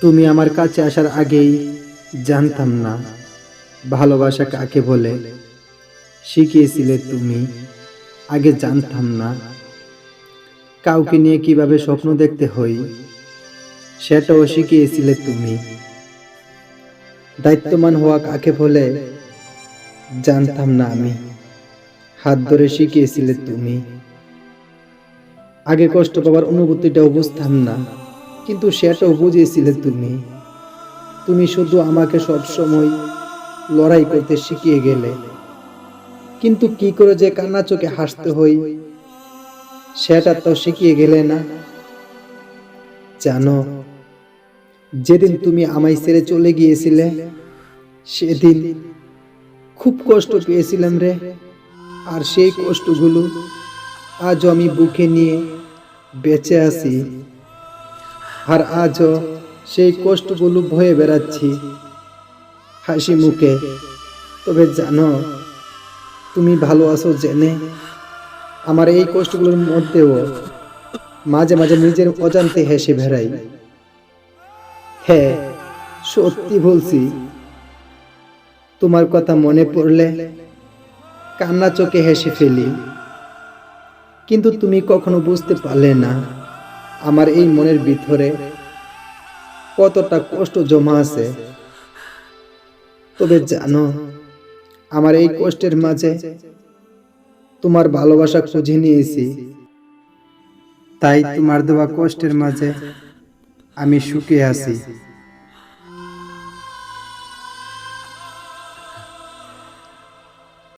তুমি আমার কাছে আসার আগেই জানতাম না। ভালোবাসা কাকে বলে? শিখিয়েছিলে তুমি। আগে জানতাম না। কাউকে নিয়ে কীভাবে স্বপ্ন দেখতে হই, সেটাও শিখিয়েছিলে তুমি। দায়িত্বমান হওয়া কাকে বলে? জানতাম না আমি। হাত ধরে শিখিয়েছিলে তুমি। আগে কষ্ট পাওয়ার অনুভূতিটাও বুঝতাম না। কিন্তু সেটাও বুঝিয়েছিলে তুমি। তুমি শুধু আমাকে সবসময় লড়াই করতে শিখিয়ে গেলে। কিন্তু কি করে যে কান্না চোখে হাসতে হই, সেটা তো শিখিয়ে গেলে না। জানো, যেদিন তুমি আমায় ছেড়ে চলে গিয়েছিলে, সেদিন খুব কষ্ট পেয়েছিলাম রে। আর সেই কষ্টগুলো আজও আমি বুকে নিয়ে বেঁচে আছি। আর আজও সেই কষ্টগুলো ভয়ে বেড়াচ্ছি। হাসি মুখে, তবে জানো, তুমি ভালো আছো জেনে আমার এই কষ্টগুলোর মধ্যেও মাঝে মাঝে নিজের অজান্তে হেসে বেড়াই। হ্যাঁ সত্যি বলছি, তোমার কথা মনে পড়লে কান্না চোখে হেসে ফেলি। কিন্তু তুমি কখনো বুঝতে পারলে না। আমার এই মনের ভিতরে কতটা কষ্ট জমা আছে। তবে জানো, আমার এই কষ্টের মাঝে তোমার ভালোবাসা খুঁজে নিয়েছি। তাই তোমার দেওয়া কষ্টের মাঝে আমি সুখে আছি।